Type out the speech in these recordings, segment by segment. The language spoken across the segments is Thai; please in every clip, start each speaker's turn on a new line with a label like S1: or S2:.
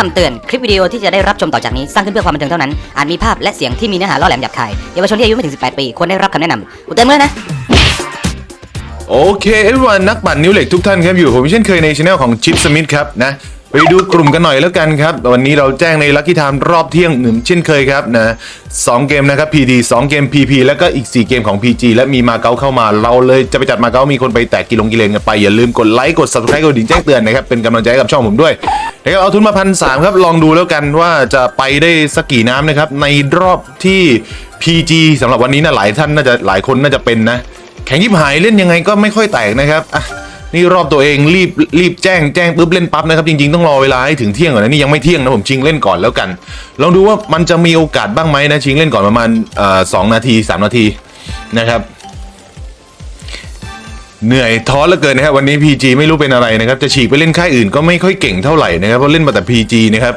S1: คำเตือน คลิปวิดีโอที่จะได้รับชมต่อจากนี้ สร้างขึ้นเพื่อความบันเทิงเท่านั้น อาจมีภาพและเสียงที่มีเนื้อหาล่อแหลมหยาบคาย เยาวชนที่อายุไม่ถึง 18 ปี ควรได้รับคำแนะนำกูเตือนเลยนะ
S2: โอเคเอวันนักปั่นนิ้วเหล็กทุกท่านครับอยู่ผมเช่นเคยในช anel ของชิปสมิธครับนะไปดูกลุ่มกันหน่อยแล้วกันครับ วันนี้เราแจ้งในลัคกี้ไทม์รอบเที่ยงเหมือนเช่นเคยครับนะสองเกมนะครับ PD 2 เกม PP แล้วก็อีก 4 เกมของ PG และมีมาเก๊าเข้ามา เราเลยจะไปจัดมาเก๊ามีคนไปแตกกิโลกิเลนกันไป อย่าลืมกดไลค์กด subscribe กดดิ่งแจ้งเตือนนะครับ เป็นกำลังใจให้กับช่องผมด้วย นะครับเอาทุนมาพันสามครับ ลองดูแล้วกันว่าจะไปได้สักกี่น้ำนะครับ ในรอบที่ PG สำหรับวันนี้นะหลายท่านน่าจะหลายคนน่าจะเป็นนะ แข่งยิบหายเล่นยังไงก็ไม่ค่อยแตกนะครับอะนี่รอบตัวเองรีบรีบแจ้งแจ้งปุ๊บเล่นปั๊บนะครับ จริง ๆ ต้องรอเวลาให้ถึงเที่ยงก่อนนะนี่ยังไม่เที่ยงนะผมชิงเล่นก่อนแล้วกัน ลองดูว่ามันจะมีโอกาสบ้างไหมนะชิงเล่นก่อนประมาณสองนาทีสามนาทีนะครับ เหนื่อยท้อเหลือเกินนะครับวันนี้ PG ไม่รู้เป็นอะไรนะครับ จะฉีกไปเล่นค่ายอื่นก็ไม่ค่อยเก่งเท่าไหร่นะครับเพราะเล่นมาแต่ PG นะครับ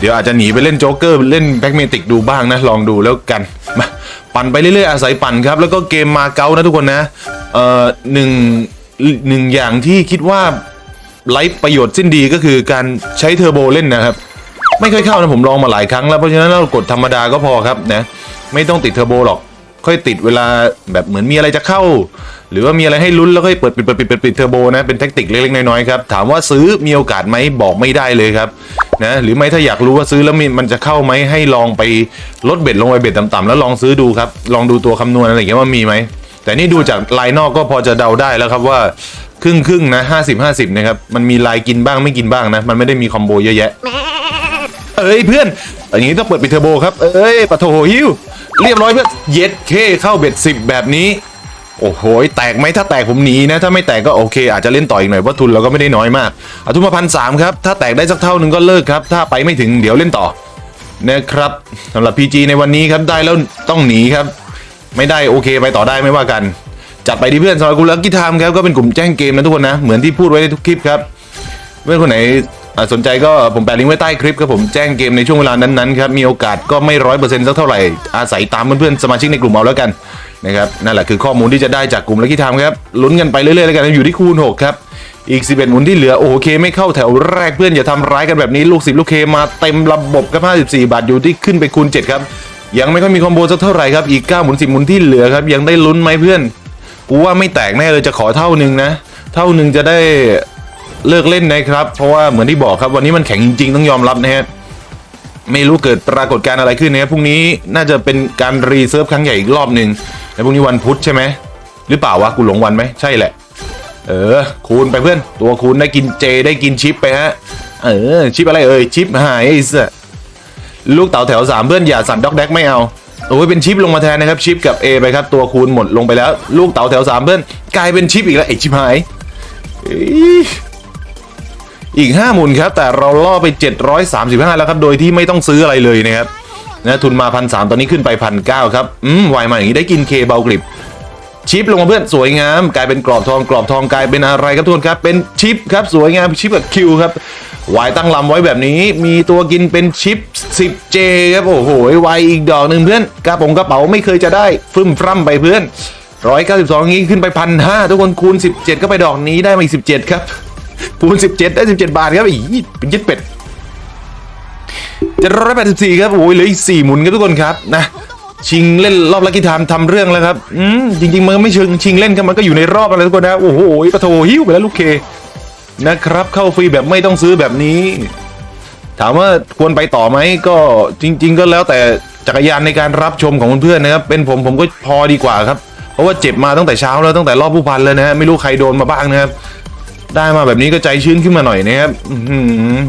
S2: เดี๋ยวอาจจะหนีไปเล่นโจ๊กเกอร์เล่นแบ็กเมติกดูบ้างนะ ลองดูแล้วกันมาปั่นไปเรื่อยๆอาศัยปั่นครับ แล้วก็เกมมาเก๊านะทุกคนนะเอ่อหนึ่งหนึ่งอย่างที่คิดว่าไร้ประโยชน์สิ้นดีก็คือการใช้เทอร์โบเล่นนะครับ ไม่ค่อยเข้านะผมลองมาหลายครั้งแล้วเพราะฉะนั้นเรากดธรรมดาก็พอครับนะไม่ต้องติดเทอร์โบหรอก ค่อยติดเวลาแบบเหมือนมีอะไรจะเข้า หรือว่ามีอะไรให้ลุ้นแล้วค่อยเปิดปิดเปิดปิดเปิดปิดเทอร์โบนะเป็นแทคติกเล็กๆน้อยๆครับถามว่าซื้อมีโอกาสไหมบอกไม่ได้เลยครับนะหรือไม่ถ้าอยากรู้ว่าซื้อแล้วมันจะเข้าไหมให้ลองไปลดเบ็ดลงไปเบ็ดต่ำๆแล้วลองซื้อดูครับลองดูตัวคำนวณอะไรอย่างเงี้ยว่ามีไหมแต่นี่ดูจากลายนอกก็พอจะเดาได้แล้วครับว่าครึ่งครึ่งนะห้าสิบห้าสิบนะครับมันมีลายกินบ้างไม่กินบ้างนะ มันไม่ได้มีคอมโบเยอะแยะ เอ้ยเพื่อนอย่างนี้ต้องเปิดปิดเทอร์โบครับ เอ้ยปะโถฮิว เรียบร้อยเพื่อนเย็ดเคเข้าเบ็ดสิบแบบนี้ โอ้โหแตกไหมถ้าแตกผมหนีนะ ถ้าไม่แตกก็โอเค อาจจะเล่นต่ออีกหน่อยเพราะทุนเราก็ไม่ได้น้อยมากอาทุนมาพันสามครับ ถ้าแตกได้สักเท่าหนึ่งก็เลิกครับ ถ้าไปไม่ถึงเดี๋ยวเล่นต่อนะครับสำหรับ PG ในวันนี้ครับได้แล้วต้องหนีครับ ไม่ได้โอเคไปต่อได้ไม่ว่ากัน จัดไปที่เพื่อนสำหรับกุลักกี้ไทม์ครับก็เป็นกลุ่มแจ้งเกมนะทุกคนนะเหมือนที่พูดไว้ในทุกคลิปครับเพื่อนคนไหน อ่าสนใจก็ผมแปะลิงก์ไว้ใต้คลิปครับผมแจ้งเกมในช่วงเวลานั้นๆครับมีโอกาสก็ไม่ร้อยเปอร์เซ็นต์สักเท่าไหร่อาศัยตามเพื่อนๆสมาชิกในกลุ่มเอาแล้วกันนะครับนั่นแหละคือข้อมูลที่จะได้จากกลุ่มลักกี้ไทม์ครับลุ้นกันไปเรื่อยๆแล้วกันอยู่ที่คูณ6ครับอีก 11หมุนที่เหลือโอเคไม่เข้าแถวแรกเพื่อนอย่าทำร้ายกันแบบนี้ลูก10ลูกเคมาเต็มระบบครับ54 บาทอยู่ที่ขึ้นไปคูณ7ครับยังไม่ค่อยมีคอมโบสักเท่าไหร่ครับอีก9หมุน10หมุนที่เหลือครับยังได้ลุ้นไหมเพื่อนกูว่าไม่แตกแน่เลยจะขอเท่านึงนะ เท่านึงจะได้ เลิกเล่นนะครับ เพราะว่าเหมือนที่บอกครับวันนี้มันแข็งจริงๆต้องยอมรับนะฮะไม่รู้เกิดปรากฏการณ์อะไรขึ้นนะพรุ่งนี้น่าจะเป็นการรีเซิร์ฟครั้งใหญ่อีกรอบหนึ่งแล้วพรุ่งนี้วันพุธใช่ไหมหรือเปล่าวะกูหลงวันไหมใช่แหละ เออ คูณไปเพื่อน ตัวคูณได้กินเจได้กินชิปไปฮะ เออ ชิปอะไรเอ่ยชิปหายไอ้สัสลูกเต๋าแถวสามเพื่อนอย่าสั่นด็อกแดกไม่เอาโอ้ยเป็นชิปลงมาแทนนะครับชิปกับ A ไปครับตัวคูณหมดลงไปแล้ว ลูกเต๋าแถวสามเพื่อนกลายเป็นชิปอีกแล้วไอ้ชิปหายเอีก 5 หมุนครับ แต่เราล่อไป 735 แล้วครับ โดยที่ไม่ต้องซื้ออะไรเลยนะครับนะทุนมาพันสตอนนี้ขึ้นไปพันเครับ อืมไวมาอย่างนี้ได้กินเคเบากริบชิปลงมาเพื่อนสวยงาม กลายเป็นกรอบทองกรอบทองกลายเป็นอะไรครับทุกคนครับ เป็นชิปครับสวยงามชิปกับคิวครับวายตั้งลำไว้แบบนี้ มีตัวกินเป็นชิป 10J ครับโอ้โหวายอีกดอกหนึ่งเพื่อนกระป๋องกระเป๋าไม่เคยจะได้ฟึ่มฟร่ำไปเพื่อน192งี้ขึ้นไปพันห้าทุกคนคูณ 17 ก็ไปดอกนี้ได้มาอีก17 ครับ คูณ17 ได้ 17 บาทครับอีเป็นยึดเป็ดจ็ดร้อยแปดสิบสี่ครับโอ้ยเหลืออีกสี่หมุนครับทุกคนครับนะชิงเล่นรอบลักกี้ไทม์ทำเรื่องแล้วครับอืมจริง ๆ มันไม่เชิงชิงเล่นครับมันก็อยู่ในรอบอะไรทุกคนนะโอ้โหปะโถหิ้วไปแล้วลูกเคนะครับ เข้าฟรีแบบไม่ต้องซื้อแบบนี้ ถามว่าควรไปต่อไหมก็จริง ๆ ก็แล้วแต่จักรยานในการรับชมของเพื่อนๆนะครับ เป็นผมผมก็พอดีกว่าครับ เพราะว่าเจ็บมาตั้งแต่เช้าแล้วตั้งแต่รอบผู้พันเลยนะฮะไม่รู้ใครโดนมาบ้างนะครับ ได้มาแบบนี้ก็ใจชื้นขึ้นมาหน่อยนะครับ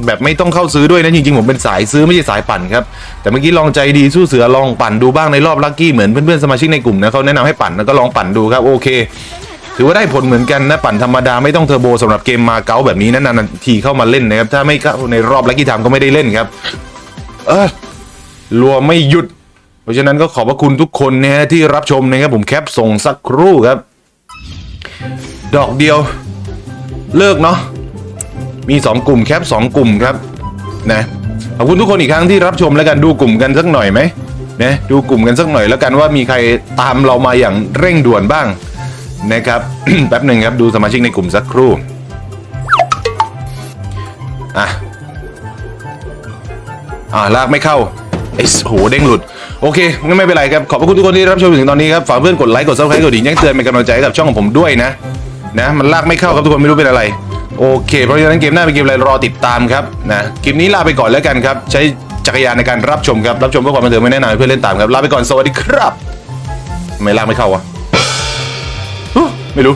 S2: แบบไม่ต้องเข้าซื้อด้วยนะจริงๆผมเป็นสายซื้อไม่ใช่สายปั่นครับแต่เมื่อกี้ลองใจดีสู้เสือลองปั่นดูบ้างในรอบลัคกี้เหมือนเพื่อนๆสมาชิกในกลุ่มนะเขาแนะนำให้ปั่นแล้วก็ลองปั่นดูครับโอเค ถือว่าได้ผลเหมือนกันนะปั่นธรรมดาไม่ต้องเทอร์โบสำหรับเกมมาเก๊าแบบนี้นะนานๆทีเข้ามาเล่นนะครับถ้าไม่เข้าในรอบลัคกี้ไทม์ก็ไม่ได้เล่นครับ เออรัวไม่หยุด เพราะฉะนั้นก็ขอบพระคุณทุกคนนะฮะที่รับชมนะครับผมแคปส่งสักครู่ครับ ดอกเดียว เลิกเนาะมี 2 กลุ่มแคป2 กลุ่มครับนะขอบคุณทุกคนอีกครั้งที่รับชมแล้วกันดูกลุ่มกันสักหน่อยไหมนะดูกลุ่มกันสักหน่อยแล้วกันว่ามีใครตามเรามาอย่างเร่งด่วนบ้างนะครับแป๊บหนึ่งครับดูสมาชิกในกลุ่มสักครู่อะอ่าลากไม่เข้าไอ้โหเด้งหลุดโอเคงั้นไม่เป็นไรครับ ขอบคุณทุกคนที่รับชมถึงตอนนี้ครับ ฝากเพื่อนกดไลค์ กดซับสไครต์กดดิ่งแจ้งเตือนเป็นกำลังใจให้กับช่องของผมด้วยนะ นะมันลากไม่เข้าครับทุกคนไม่รู้เป็นอะไร โอเค เพราะฉะนั้นเกมหน้าเป็นเกมอะไรรอติดตามครับนะคลิปนี้ลาไปก่อนแล้วกันครับ ใช้จักรยานในการรับชมครับ รับชมเพื่อความบันเทิงไม่แน่นอนเพื่อนเล่นตามครับลาไปก่อนสวัสดีครับ ไม่ลากไม่เข้าวะไม่รู้